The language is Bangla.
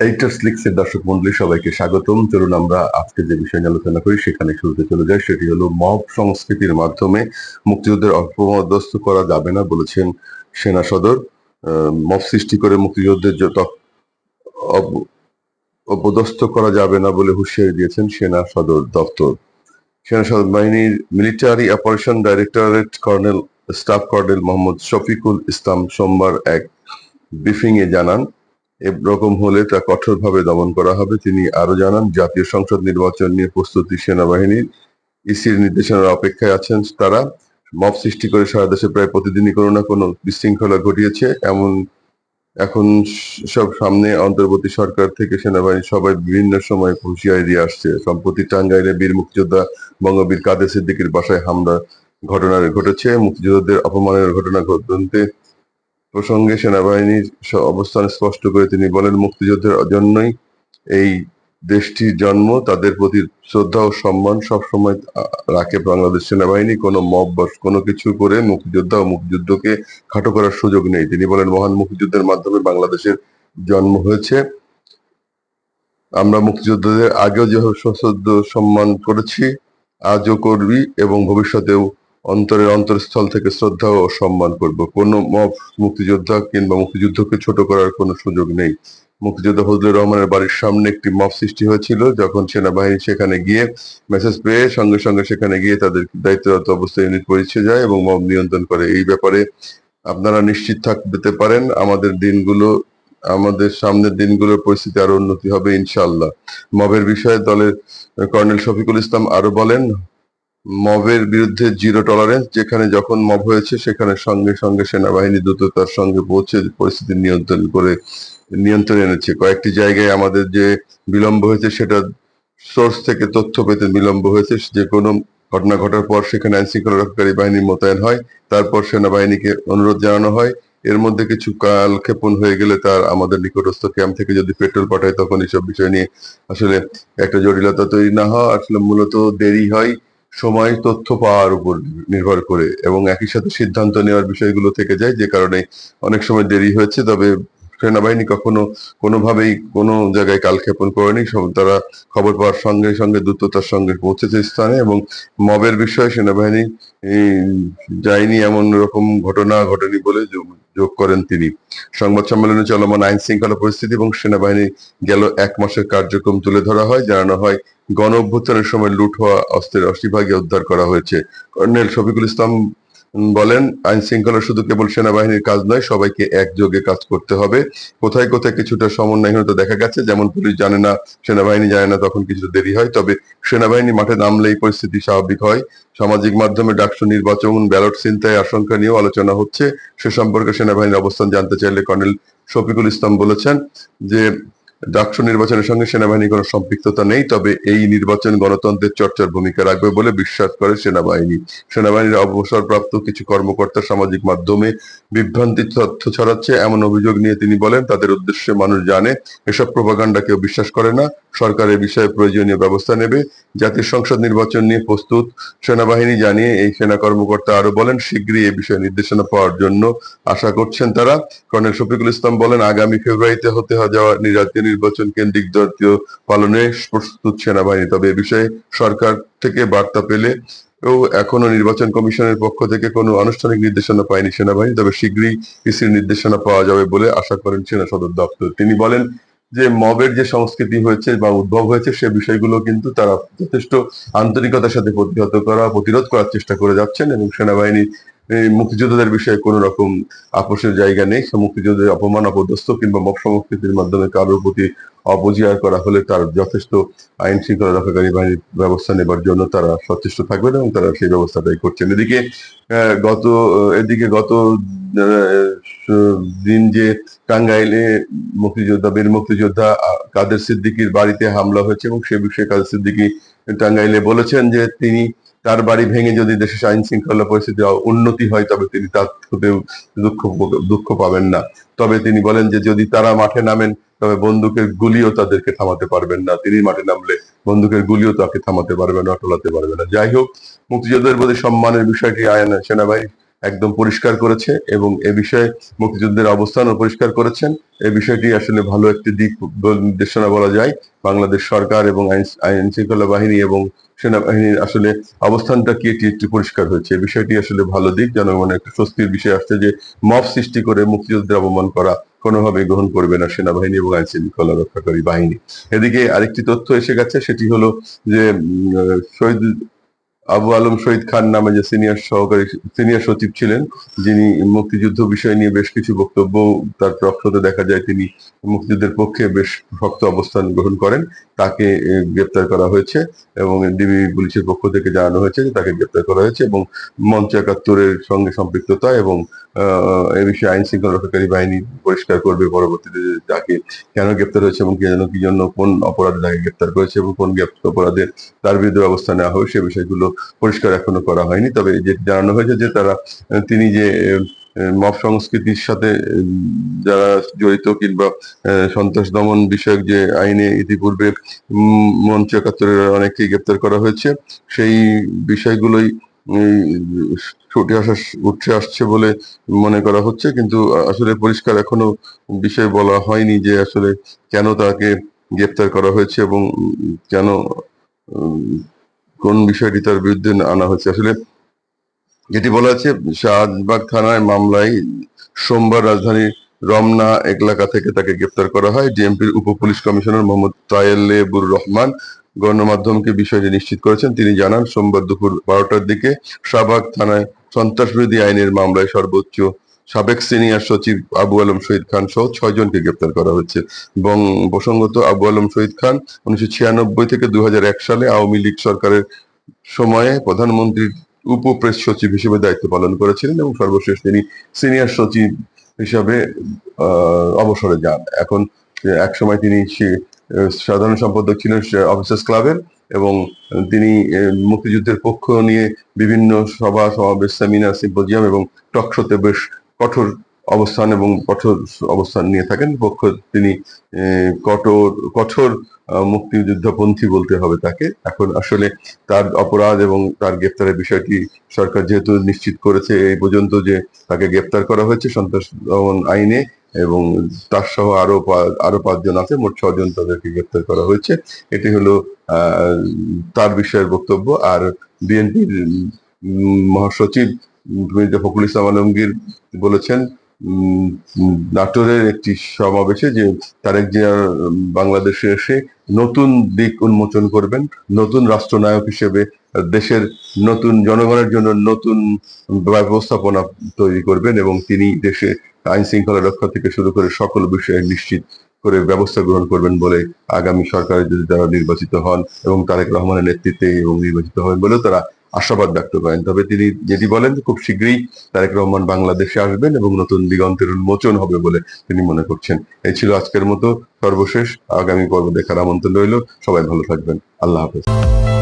এইটার্স দর্শক মন্ডলী, সবাইকে স্বাগতম। চলুন আমরা আজকে যে বিষয় নিয়ে আলোচনা করি, সেখানে শুরুতে চলে যাই। সেটি হলো মব সংস্কৃতির মাধ্যমে মুক্তিযুদ্ধের করা যাবে না বলেছেন সেনা সদর। মব সৃষ্টি করে মুক্তিযুদ্ধের যত অপ- অপদস্থ করা যাবে না বলে হুঁশিয়ারি দিয়েছেন সেনা সদর দপ্তর। সেনা সদর বাহিনীর military operation directorate colonel, staff colonel Mohammad Shafiqul Islam সোমবার এক ব্রিফিং এ জানান এরকম হলে তা কঠোরভাবে দমন করা হবে। তিনি আরও জানান, জাতীয় সংসদ নির্বাচন নিয়ে প্রস্তুতি সেনাবাহিনীর ইসির নির্দেশনার অপেক্ষায় আছেন তারা। মব সৃষ্টি করে সারা দেশে প্রায় প্রতিদিনই কোনো না কোনো বিশৃঙ্খলা ঘটিয়েছে। এমন এখন সব সামনে অন্তর্বর্তী সরকার থেকে সেনাবাহিনী সবাই বিভিন্ন সময় হুঁশিয়ারি দিয়ে আসছে। সম্প্রতি টাঙ্গাইলে বীর মুক্তিযোদ্ধা বঙ্গবীর কাদের সিদ্দিকীর বাসায় হামলা ঘটনা ঘটেছে। মুক্তিযোদ্ধাদের অপমানের ঘটনা ঘটতে প্রসঙ্গে সেনাবাহিনীর অবস্থান স্পষ্ট করে তিনি বলেন, মুক্তিযুদ্ধের জন্যই এই দেশটির জন্ম, তাদের প্রতি শ্রদ্ধা ও সম্মান সবসময় রাখে বাংলাদেশ সেনাবাহিনী। কোনো মব বা কোনো কিছু করে মুক্তিযোদ্ধা ও মুক্তিযুদ্ধকে খাটো করার সুযোগ নেই। তিনি বলেন, মহান মুক্তিযুদ্ধের মাধ্যমে বাংলাদেশের জন্ম হয়েছে। আমরা মুক্তিযোদ্ধাদের আগেও যেভাবে সশ্রদ্ধ সম্মান করেছি, আজও করবি এবং ভবিষ্যতেও অন্তরের অন্তরস্থল থেকে শ্রদ্ধা ও সম্মান করব। কোনো মুক্তিযোদ্ধা কিংবা মুক্তিযুদ্ধকে ছোট করার কোনো সুযোগ নেই। মুক্তিযোদ্ধা ফজলুর রহমানের বাড়ির সামনে একটি মব সৃষ্টি হয়েছিল, যখন সেনাবাহিনী সেখানে গিয়ে মেসেজ পেয়ে সঙ্গে সঙ্গে সেখানে গিয়ে তাদের দায়িত্বরত অবস্থায় ইউনিট পরিচয় যায় এবং মব নিয়ন্ত্রণ করে। এই ব্যাপারে আপনারা নিশ্চিত থাকতে পারেন, আমাদের দিনগুলো, আমাদের সামনের দিনগুলোর পরিস্থিতি আরও উন্নতি হবে ইনশাল্লাহ মবের বিষয়ে দলের কর্নেল শফিকুল ইসলাম আরও বলেন মবের বিরুদ্ধে জিরো টলারেন্স যেখানে যখন মব হয়েছে, সেখানে সঙ্গে সঙ্গে সেনাবাহিনী দ্রুততার সঙ্গে পৌঁছে পরিস্থিতি নিয়ন্ত্রণ করে, নিয়ন্ত্রণে এনেছে। কয়েকটি জায়গায় আমাদের যে বিলম্ব হয়েছে, সেটা সোর্স থেকে তথ্য পেতে বিলম্ব হয়েছে। যে কোনো ঘটনা ঘটার পর সেখানে আইন শৃঙ্খলা রক্ষাকারী বাহিনী মোতায়েন হয়, তারপর সেনাবাহিনীকে অনুরোধ জানানো হয়। এর মধ্যে কিছু কাল ক্ষেপণ হয়ে গেলে তার আমাদের নিকটস্থ ক্যাম্প থেকে যদি পেট্রোল পাঠায়, তখন এইসব বিষয় নিয়ে আসলে একটা জটিলতা তৈরি না হয়। আসলে মূলত দেরি হয়। সময়, তথ্য পাওয়ার উপর নির্ভর করে এবং একই সাথে সিদ্ধান্ত নেওয়ার বিষয়গুলো থেকে যায়, যে কারণে অনেক সময় দেরি হয়েছে, তবে সেনাবাহিনী কখনো কোনোভাবেই কোনো জায়গায় কালক্ষেপণ করেনি। তারা খবর পাওয়ার সঙ্গে সঙ্গে দ্রুততার সঙ্গে পৌঁছেছে স্থানে এবং মবের বিষয়ে সেনাবাহিনী যায়নি এমন রকম ঘটনা ঘটেনি বলে যোগ- করেন তিনি। সংবাদ সম্মেলনে চলমান আইন শৃঙ্খলা পরিস্থিতি এবং সেনাবাহিনী গেল এক মাসের কার্যক্রম তুলে ধরা হয়, জানানো হয় গণ অভ্যুত্থানের সময় লুট হওয়া অস্ত্রের অষ্টিভাগে উদ্ধার করা হয়েছে। কর্নেল শফিকুল ইসলাম বলেন, আইন শৃঙ্খলা শুধু কেবল সেনাবাহিনীর কাজ নয়, সবাইকে একযোগে কাজ করতে হবে। কোথায় কোথায় কিছুটা সমন্বয়হীনতা দেখা গেছে, যেমন পুলিশ জানে না, সেনাবাহিনী জানে না, তখন কিছুটা দেরি হয়। তবে সেনাবাহিনী মাঠে নামলে এই পরিস্থিতি স্বাভাবিক হয়। সামাজিক মাধ্যমে ডাকসু নির্বাচন, ব্যালট চিন্তায় আশঙ্কা নিয়েও আলোচনা হচ্ছে। সে সম্পর্কে সেনাবাহিনীর অবস্থান জানতে চাইলে কর্নেল শফিকুল ইসলাম বলেছেন যে ডাকসু নির্বাচনের সঙ্গে সেনাবাহিনীর কোনো সম্পৃক্ততা নেই, তবে এই নির্বাচন গণতন্ত্রের চর্চার ভূমিকা রাখবে বলে বিশ্বাস করে সেনাবাহিনী। সেনাবাহিনীর অবসরপ্রাপ্ত কিছু কর্মকর্তা সামাজিক মাধ্যমে বিভ্রান্তি তথ্য ছড়াচ্ছে। এমন অভিযোগ নিয়ে তিনি বলেন, তাদের উদ্দেশ্যে মানুষ জানে, এসব প্রপাগান্ডা কেউ বিশ্বাস করে না। সরকার এ বিষয়ে প্রয়োজনীয় ব্যবস্থা নেবে। জাতীয় সংসদ নির্বাচন নিয়ে প্রস্তুত সেনাবাহিনী জানিয়ে এই সেনা কর্মকর্তা আরও বলেন, শীঘ্রই এ বিষয়ে নির্দেশনা পাওয়ার জন্য আশা করছেন তারা। কর্নেল শফিকুল ইসলাম বলেন, আগামী ফেব্রুয়ারিতে হতে যাওয়া নি- জাতীয় নির্বাচন কেন্দ্রিক জাতীয় পালনে প্রস্তুত সেনাবাহিনী। তবে এ বিষয়ে সরকার থেকে বার্তা পেলে ও এখনও নির্বাচন কমিশনের পক্ষ থেকে কোনো আনুষ্ঠানিক নির্দেশনা পায়নি সেনাবাহিনী, তবে শীঘ্রই ইসির নির্দেশনা পাওয়া যাবে বলে আশা করেন সেনা সদর দপ্তর। তিনি বলেন যে, মবের যে সংস্কৃতি হয়েছে বা উদ্ভব হয়েছে সে বিষয়গুলো কিন্তু তারা যথেষ্ট আন্তরিকতার সাথে প্রতিহত করা, প্রতিরোধ করার চেষ্টা করে যাচ্ছেন এবং সেনাবাহিনী মুক্তিযোদ্ধাদের বিষয়ে কোনো রকম আপোষের জায়গা নেই। মুক্তিযোদ্ধাদের অপমান, অপদস্থ কিংবা মব সংস্কৃতির মাধ্যমে কারোর প্রতি অপজিয়ার করা হলে তার যথেষ্ট আইন শৃঙ্খলা রক্ষাকারী বাহিনীর ব্যবস্থা নেবার জন্য তারা সচেষ্ট থাকবেন এবং তারা সেই ব্যবস্থাটাই করছেন। এদিকে গত এদিকে গত দিন যে টাঙ্গাইলে মুক্তিযোদ্ধা, বীর মুক্তিযোদ্ধা কাদের সিদ্দিকীর বাড়িতে হামলা হয়েছে এবং সে বিষয়ে কাদের সিদ্দিকি টাঙ্গাইলে বলেছেন যে তিনি তার বাড়ি ভেঙে যদি দেশের আইন শৃঙ্খলা পরিস্থিতি উন্নতি হয়, তবে তিনি তার দুঃখ দুঃখ পাবেন না। তবে তিনি বলেন যে, যদি তারা মাঠে নামেন, তবে বন্দুকের গুলিও তাদেরকে থামাতে পারবেন না। তিনি মাঠে নামলে বন্দুকের গুলিও তাকে থামাতে পারবে না, টলাতে পারবে না। যাই হোক, মুক্তিযোদ্ধাদের প্রতি সম্মানের বিষয়টি আইন সেনাবাহিনী একদম পরিষ্কার করেছে এবং এ বিষয়ে মুক্তিযুদ্ধের অবস্থানও পরিষ্কার করেছেন। এ বিষয়টি আসলে ভালো একটি দিক নির্দেশনা বলা যায়। বাংলাদেশ সরকার এবং আইন আইন শৃঙ্খলা বাহিনী এবং সেনাবাহিনীর আসলে অবস্থানটা কি এটি একটি পরিষ্কার হয়েছে? বিষয়টি আসলে ভালো দিক, জনগণের একটা স্বস্তির বিষয় আসছে যে মব সৃষ্টি করে মুক্তিযোদ্ধা অবমান করা কোনোভাবে গ্রহণ করবে না সেনাবাহিনী এবং আইন শৃঙ্খলা রক্ষাকারী বাহিনী। এদিকে আরেকটি তথ্য এসে গেছে, সেটি হলো যে শহীদ আবু আলম শহীদ খান নামে যে সিনিয়র সহকারী সিনিয়র সচিব ছিলেন, যিনি মুক্তিযুদ্ধ বিষয় নিয়ে বেশ কিছু বক্তব্য তার টকশোতে দেখা যায় তিনি মুক্তিযুদ্ধের পক্ষে বেশ শক্ত অবস্থান গ্রহণ করেন। তাকে গ্রেপ্তার করা হয়েছে এবং ডিবি পুলিশের পক্ষ থেকে জানানো হয়েছে যে তাকে গ্রেপ্তার করা হয়েছে এবং মঞ্চ একাত্তরের সঙ্গে সম্পৃক্ততা এবং এ বিষয়ে আইন শৃঙ্খলা রক্ষাকারী বাহিনী পরিষ্কার করবে পরবর্তীতে তাকে কেন গ্রেপ্তার হয়েছে এবং কে যেন, কি জন্য কোন অপরাধে তাকে গ্রেপ্তার করেছে এবং কোন অপরাধে তার বিরুদ্ধে ব্যবস্থা নেওয়া হবে সে বিষয়গুলো পরিষ্কার এখনও করা হয়নি। তবে যে জানানো হয়েছে যে তারা, তিনি যে মব সংস্কৃতির সাথে, যারা জড়িত কিংবা সন্ত্রাস দমন বিষয়ক যে আইনে ইতিপূর্বে মঞ্চ একাত্তরের অনেককেই গ্রেপ্তার করা হয়েছে, সেই বিষয়গুলোই ছুটে আসা, উঠে আসছে বলে মনে করা হচ্ছে। কিন্তু আসলে পরিষ্কার এখনও বিষয় বলা হয়নি যে আসলে কেন তাকে গ্রেপ্তার করা হয়েছে এবং কেন কোন বিষয়টি তার বিরুদ্ধে আনা হয়েছে আসলে যেটি বলা আছে, শাহবাগ থানায় মামলায় সোমবার রাজধানীর রমনা এলাকা থেকে তাকে গ্রেপ্তার করা হয়। ডিএমপির উপ পুলিশ কমিশনার মোহাম্মদ তায়েলেবুর রহমান গণমাধ্যমকে বিষয়টি নিশ্চিত করেছেন। তিনি জানান, সোমবার দুপুর বারোটার দিকে শাহবাগ থানায় সন্ত্রাস বিরোধী আইনের মামলায় সর্বোচ্চ সাবেক সিনিয়র সচিব আবু আলম শহীদ খান সহ ছয় জনকে গ্রেপ্তার করা হয়েছে। এবং প্রসঙ্গত আবু আলম শহীদ খান উনিশশো ছিয়ানব্বই থেকে দুই সালে আওয়ামী লীগ সরকারের সময়ে প্রধানমন্ত্রীর উপ প্রেস সচিব হিসেবে দায়িত্ব পালন করেছিলেন এবং সর্বশেষ তিনি সিনিয়র সচিব হিসাবে অবসরে যান। এখন এক সময় তিনি সাধারণ সম্পাদক ছিলেন অফিসার্স ক্লাবের এবং তিনি মুক্তিযুদ্ধের পক্ষ নিয়ে বিভিন্ন সভা, সমাবেশ, সেমিনার, সিম্পোজিয়াম এবং টকশোতে বেশ কঠোর অবস্থান এবং কঠোর অবস্থান নিয়ে থাকেন। পক্ষ তিনি কঠোর কঠোর মুক্তিযুদ্ধপন্থী বলতে হবে তাকে। এখন আসলে তার অপরাধ এবং তার গ্রেপ্তারের বিষয়টি সরকার যেহেতু নিশ্চিত করেছে এই পর্যন্ত যে তাকে গ্রেপ্তার করা হয়েছে সন্ত্রাস দমন আইনে এবং তার সহ আরও আরও পাঁচজন আছে, মোট ছজন তাদেরকে গ্রেপ্তার করা হয়েছে। এটি হলো তার বিষয়ের বক্তব্য। আর বিএনপির মহাসচিব মির্জা ফখরুল ইসলাম আলমগীর বলেছেন নাটোরের একটি সমাবেশে যে তারেক জিয়া বাংলাদেশে এসে নতুন দিক উন্মোচন করবেন, নতুন রাষ্ট্রনায়ক হিসেবে দেশের নতুন জনগণের জন্য নতুন ব্যবস্থাপনা তৈরি করবেন এবং তিনি দেশে আইন শৃঙ্খলা রক্ষা থেকে শুরু করে সকল বিষয়ে নিশ্চিত করে ব্যবস্থা গ্রহণ করবেন বলে আগামী সরকারে যদি তারা নির্বাচিত হন এবং তারেক রহমানের নেতৃত্বে এবং নির্বাচিত হবেন বলেও তারা আশাবাদ ব্যক্ত করেন। তবে তিনি যেটি বলেন খুব শীঘ্রই তারেক রহমান বাংলাদেশে আসবেন এবং নতুন দিগন্তের উন্মোচন হবে বলে তিনি মনে করছেন। এই ছিল আজকের মতো সর্বশেষ আগামী পর্ব দেখার আমন্ত্রণ রইল। সবাই ভালো থাকবেন। আল্লাহ হাফেজ।